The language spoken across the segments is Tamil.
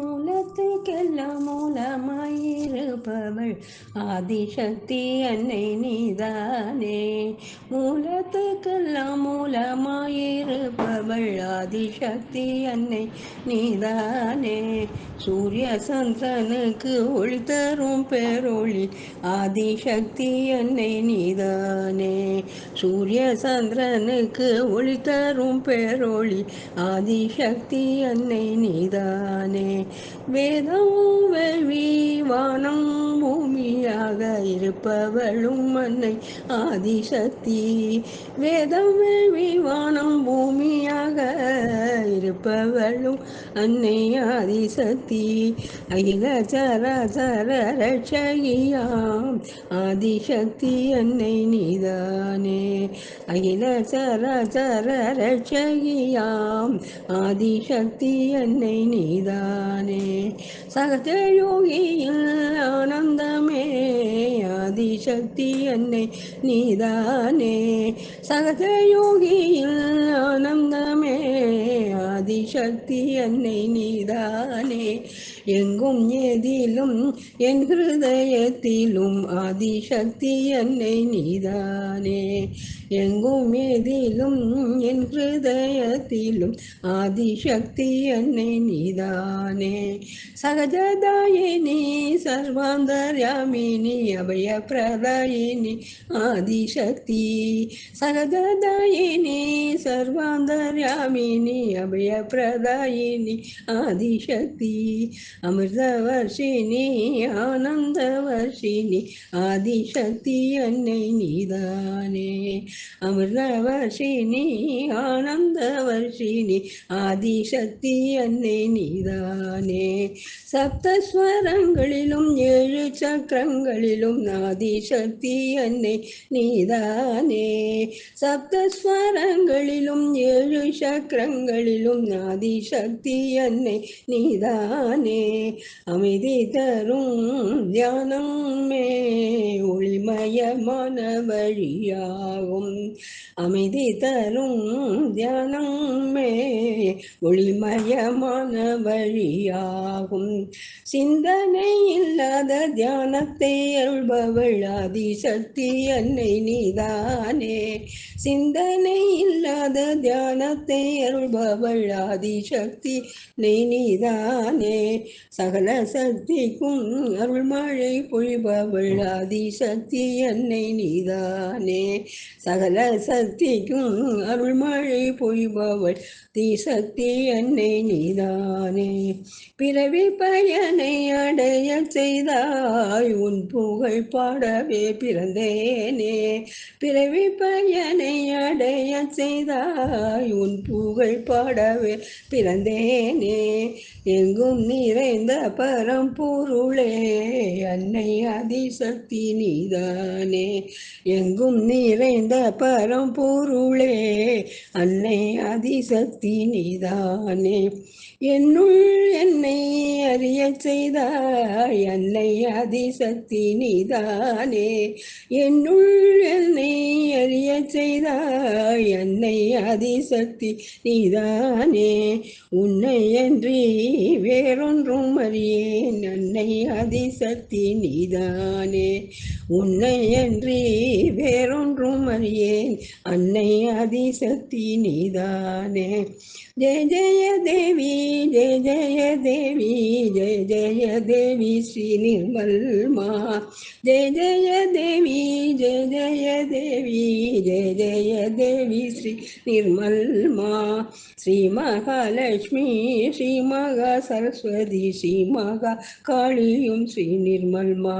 மூலத்துக்கெல்லாம் மூலமாயிருப்பவள். ஆதிசக்தி அன்னை நீதானே. மூலத்துக்கெல்லாம் மூலமாயிருப்பவள். ஆதிசக்தி அன்னை நீதானே. சூரிய சந்திரனுக்கு ஒளி தரும் பேரொளி ஆதிசக்தி அன்னை நீதானே. சூரிய சந்திரனுக்கு ஒளி தரும் பேரொளி ஆதிசக்தி அன்னை நீதானே. வேதம் வெளி வானம் பூமியாக இருப்பவளும் மன்னை ஆதிசக்தி. வேதமே வேள்வி பூமியாக இருப்பவளும் அன்னை ஆதிசக்தி. அகில சராசர ரட்சகியாம் ஆதிசக்தி அன்னை நீதானே. அகில சராசர ரட்சகியாம் ஆதிசக்தி அன்னை நீதானே. சகஜயோகியில் ஆனந்த ஆதிசக்தி அன்னை நீதானே. சகதயோகியில் ஆனந்தமே ஆதிசக்தி அன்னை நீதானே. எங்கும் எதிலும் என் ஹிருதயத்திலும் ஆதிசக்தி அன்னை நீதானே. எங்கும் எதிலும் என் ஹிருதயத்திலும் ஆதிசக்தி அன்னை நீதானே. சகஜதாயினி சர்வாந்தர்யாமினி அபய பிரதாயினி ஆதிசக்தி சகததாயினி சர்வாந்தர்யாமினி அபய பிரதாயினி ஆதிசக்தி அமிர்தவர்ஷினி ஆனந்தவர்ஷினி ஆதிசக்தி அன்னை நீதானே. அமிர்தவர்ஷினி ஆனந்தவர்ஷினி ஆதிசக்தி அன்னை நீதானே. சப்தஸ்வரங்களிலும் சக்கரங்களிலும் நாதி சக்தி அன்னை நீதானே. சப்தஸ்வரங்களிலும் ஏழு சக்கரங்களிலும் நாதி சக்தி அன்னை நீதானே. அமைதி தரும் தியானமே ஒளிமயமான வழியாகும். அமைதி தரும் தியானமே ஒளிமயமான வழியாகும். சிந்தனை இல்லாத தியானத்தை அருள்பவள் ஆதிசக்தி அன்னை நீதானே. சிந்தனை இல்லாத தியானத்தை அருள்பவள் ஆதிசக்தி நெய் நீதானே. சகல சக்திக்கும் அருள்மழை பொழிபவள் ஆதிசக்தி அன்னை நீதானே. சகல சக்திக்கும் அருள்மழை பொழிபவள் தீசக்தி அன்னை நீதானே. பிறவி பயனை அடைய செய்தாய் உன் புகழ் பாடவே பிறந்தேனே. பிறவி பயனை அடைய செய்தாய் உன் புகழ் பாடவே பிறந்தேனே. எங்கும் நிறைந்த பரம்பொருளே அன்னை அதிசக்தி நீதானே. எங்கும் நிறைந்த பரம்பொருளே அன்னை அதிசக்தி நீதானே. என்னுள் என்னை அறிய செய்தாய் என்னை அதிசக்தி நீதானே என்னுள் என்னை அறிய செய்தாய் என்னை அதிசக்தி நீதானே உன்னை அன்றி வேறொன்றும் அறியேன் என்னை அதிசக்தி நீதானே உன்னை அன்றி வேறொன்றும் அறியேன் அன்னை அதிசக்தி நீதானே ஜெய ஜெய தேவி ஜெய ஜெய தேவி ஜெய ஜெய தேவி ஸ்ரீ நிர்மல்மா. ஜெய ஜெய தேவி ஜெய ஜெய தேவி ஜெய ஜெய தேவி ஸ்ரீ நிர்மல்மா. ஸ்ரீ மகாலட்சுமி ஸ்ரீ மகா சரஸ்வதி ஸ்ரீ மகா காளியும் ஸ்ரீ நிர்மல்மா.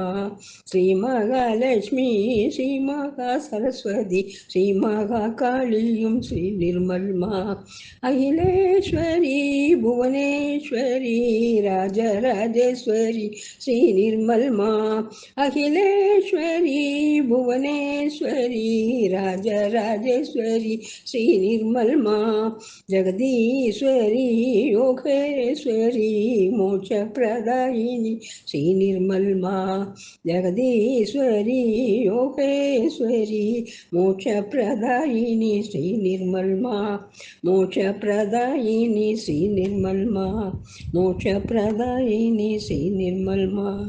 ஸ்ரீ மகாலட்சுமி ஸ்ரீ மகா சரஸ்வதி ஸ்ரீ மகா காளியும் ஸ்ரீ நிர்மல்மா. அகில सर्वेश्वरी भुवनेश्वरी, राजराजेश्वरी माँ अखिलेश्वरी, भुवनेश्वरी, राजराजेश्वरी माँ जगदीश्वरी, योगेश्वरी निर्मल मा जगदीश्वरी, योगेश्वरी, मोक्षप्रदायिनी, श्रीनिर्मल्मा, मोक्षप्रदा પ્રદાયિની શ્રી નિર્મલમાં મોક્ષ પ્રદાયિની શ્રી નિર્મલમાં